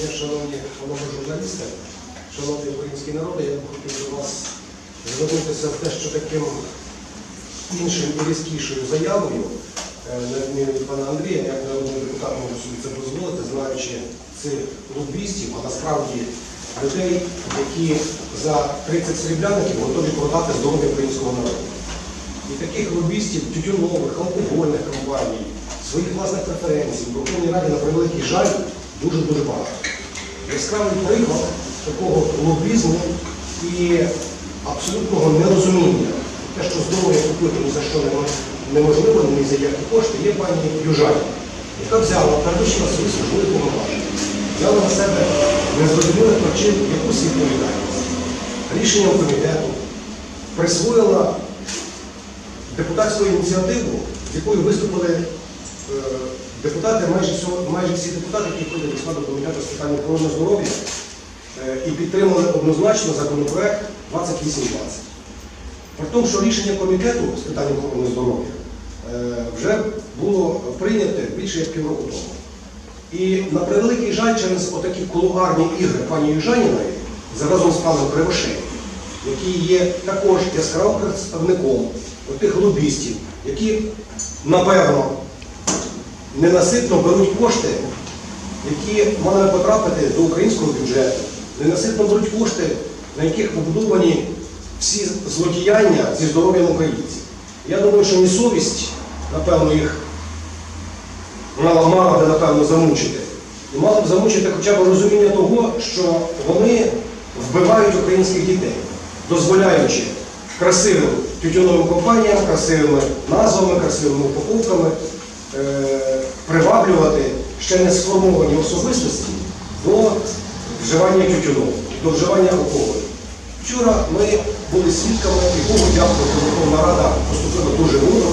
дня, шановні панове журналісти, шановні українські народи, я б хотів до вас звернутися теж що таким іншим і різкішою заявою, е, на відміну від пана Андрія, як народний депутат можу собі це дозволити, знаючи цих лобістів, а насправді людей, які за 30 срібляників готові продати здоров'я українського народу. І таких лобістів тютюнових, алкогольних компаній, своїх власних преференцій в Верховній Раді на превеликий жаль дуже-дуже багато. Яскравий приклад такого лобізму і абсолютного нерозуміння. Те, що здоров'я купити ні за що неможливо, ні за які кошти, є пані Южані, яка взяла перевищила свої службові повноваження, взяла на себе незрозумілих причин якусь відповідальність. Рішенням комітету присвоїла депутатську ініціативу, з якою виступили депутати, майже, майже всі депутати, які входять до складу комітету з питань охорони здоров'я, е, і підтримали однозначно законопроект 2820. При тому, що рішення комітету з питань охорони здоров'я е, вже було прийняте більше як півроку тому. І на превеликий жаль, через отакі кулуарні ігри пані Южаніної, заразом з паном Кривошеєм, який є також яскравим представником тих лобістів, які, напевно, ненаситно беруть кошти, які мали потрапити до українського бюджету, ненаситно беруть кошти, на яких побудовані всі злодіяння зі здоров'ям українців. Я думаю, що не совість, напевно, їх мала мала би, напевно, замучити. І мала б замучити хоча б розуміння того, що вони вбивають українських дітей, дозволяючи красивим тютюновим компаніям, красивими назвами, красивими упаковками приваблювати ще не сформовані особистості до вживання тютюну, до вживання алкоголю. Вчора ми були свідками, і Богу дякую, Верховна Рада поступила дуже мудро,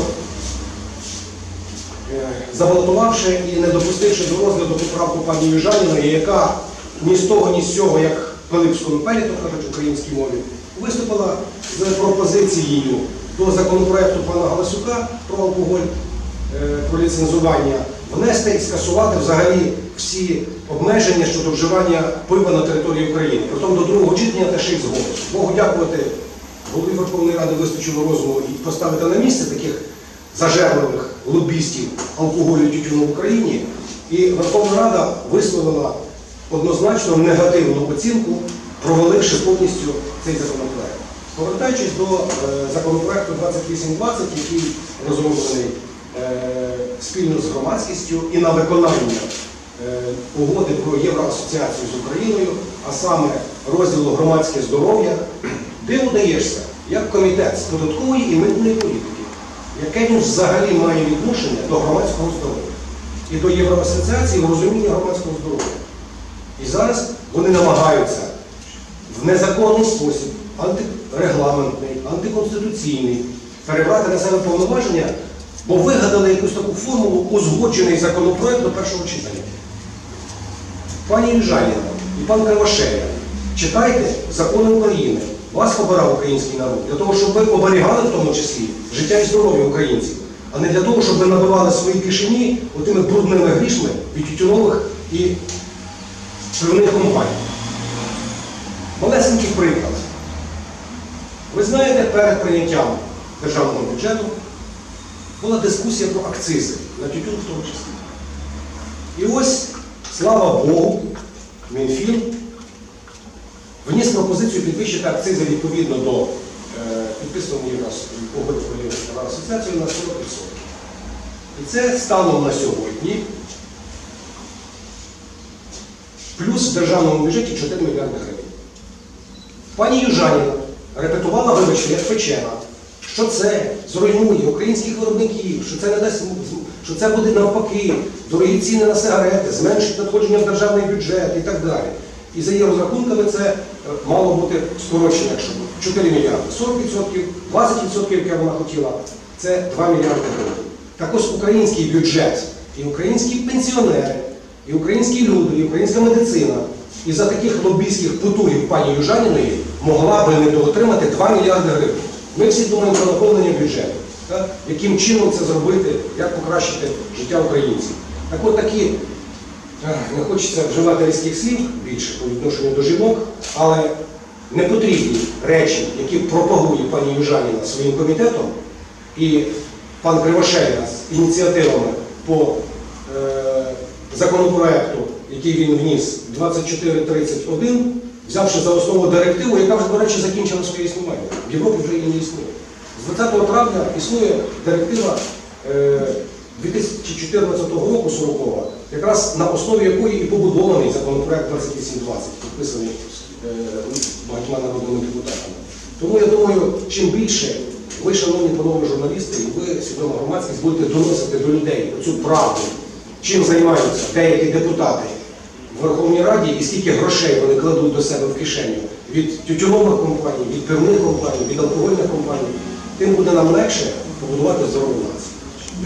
Е, забалотувавши і не допустивши до розгляду поправку пані Южаніної, яка ні з того, ні з цього, як Пилипському пері, то кажуть українській мові, виступила з пропозицією до законопроекту пана Галасюка про алкоголь, е, про ліцензування, внести і скасувати взагалі всі обмеження щодо вживання пива на території України. Притом до другого читання та ще й згодом. Богу дякувати, голові Верховної Ради вистачило розуму і поставити на місце таких зажерливих лобістів алкоголю тютюну в Україні. І Верховна Рада висловила однозначно негативну оцінку, проваливши повністю цей законопроект. Повертаючись до е, законопроекту 2820, який розроблений е, спільно з громадськістю і на виконання е, угоди про євроасоціацію з Україною, а саме розділу громадське здоров'я, диву даєшся, як комітет з податкової і митної політики яке він взагалі має відношення до громадського здоров'я і до Євроасоціації в розумінні громадського здоров'я. І зараз вони намагаються в незаконний спосіб, антирегламентний, антиконституційний, перебрати на себе повноваження, бо вигадали якусь таку формулу узгоджений законопроект до першого читання. Пані Южаніна і пан Кривошея, читайте закони України. Вас обирав український народ для того, щоб ви оберігали в тому числі життя і здоров'я українців, а не для того, щоб ви набивали свої кишені отими брудними грішми від тютюнових і пивних компаній. Малесенький приклад. Ви знаєте, перед прийняттям державного бюджету була дискусія про акцизи на тютюн в тому числі. І ось, слава Богу, Мінфін вніс пропозицію підвищити акцизи відповідно до е, підписаної у нас угоди про Євроасоціацію на 40%. І це станом на сьогодні плюс в державному бюджеті 4 мільярди гривень. Пані Южаніна репетувала, вибачте, як печена, що це зруйнує українських виробників, що це не дасть що це буде навпаки, дорогі ціни на сигарети, зменшить надходження в державний бюджет і так далі. І за її розрахунками це е, мало бути скорочено, якщо 4 мільярди. 40%, 20%, яке вона хотіла, це 2 мільярди гривень. Так ось український бюджет і українські пенсіонери, і українські люди, і українська медицина і за таких лобійських потугів пані Южаніної могла би не доотримати 2 мільярди гривень. Ми всі думаємо про наповнення бюджету. Так? Яким чином це зробити, як покращити життя українців. Так от такі Е, Не хочеться вживати різких слів більше по відношенню до жінок, але непотрібні речі, які пропагує пані Южаніна своїм комітетом, і пан Кривошея з ініціативами по е, законопроекту, який він вніс 2431, взявши за основу директиву, яка вже, до речі, закінчила своє існування. В Європі вже її не існує. З 20 травня існує директива е, 2014 року 40 якраз на основі якої і побудований законопроект 2820, підписаний е, багатьма народними депутатами. Тому я думаю, чим більше ви, шановні панове журналісти, і ви, свідома громадськість, будете доносити до людей цю правду, чим займаються деякі депутати в Верховній Раді і скільки грошей вони кладуть до себе в кишеню від тютюнових компаній, від пивних компаній, від алкогольних компаній, тим буде нам легше побудувати здорову націю.